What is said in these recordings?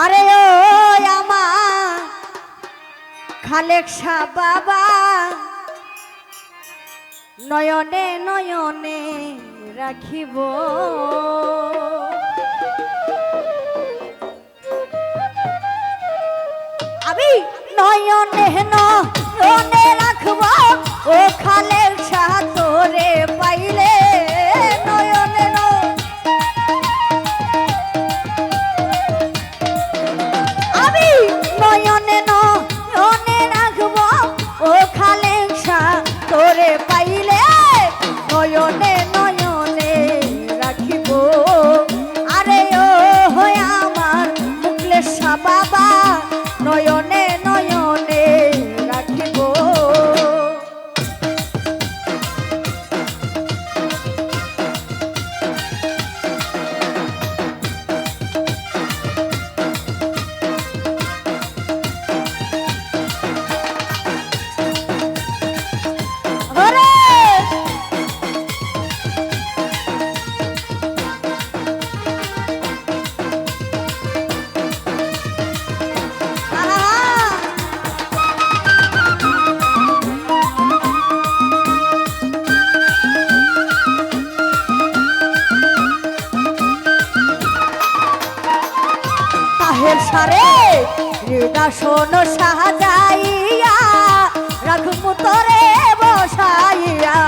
আরে ও আমা খালেক শাহ বাবা। নয়নে নয়নে রাখিব। আমি নয়নে নয়নে রাখব। রে হৃদা শোনো সাহাজাইয়া রাখব তোরে বসাইয়া।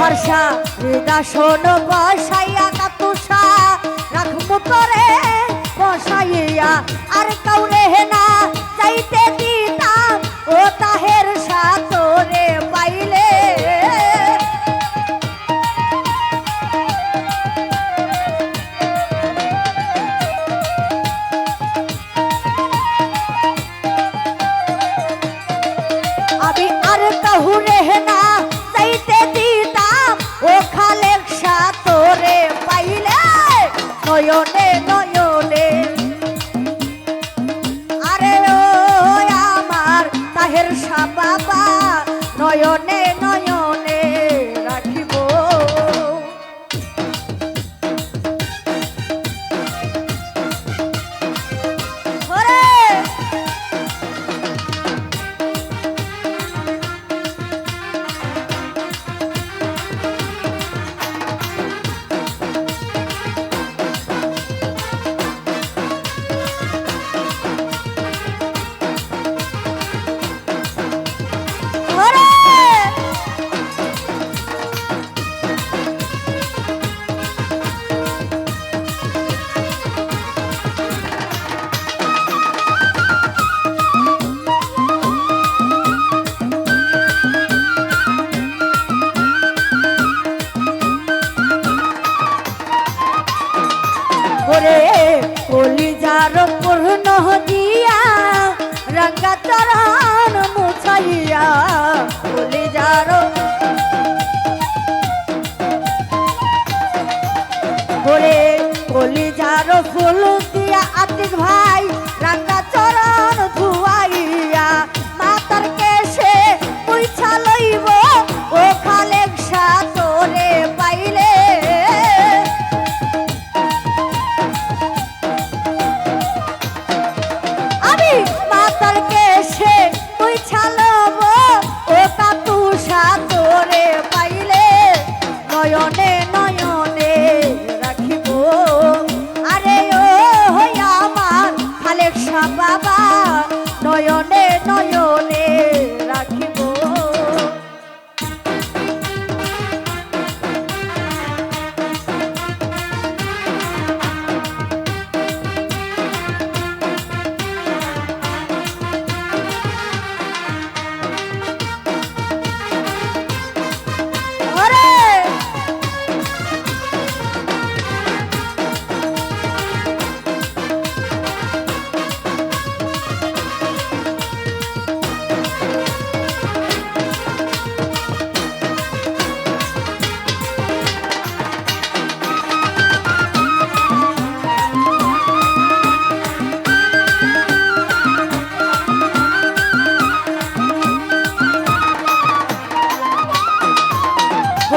হর্ষা হৃদা শোনো বসাইয়া কাতুষা রাখব তোরে বসাইয়া। আর কাউরে না চাইতে দিতাম, ও তাহে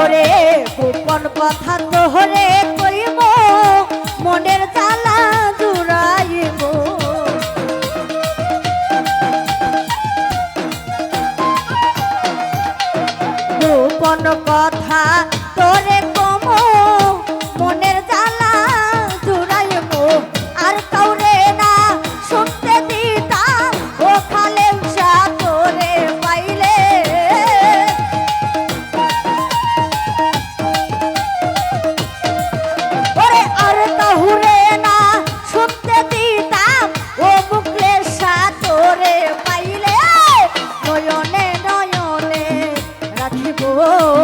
করে গোপন কথা তোহরে কইব মনের জ্বালা জুড়াইব গোপন কথা তোরে whoa.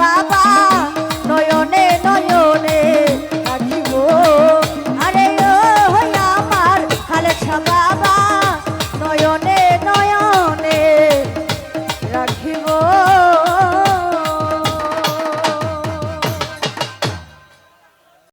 বাবা।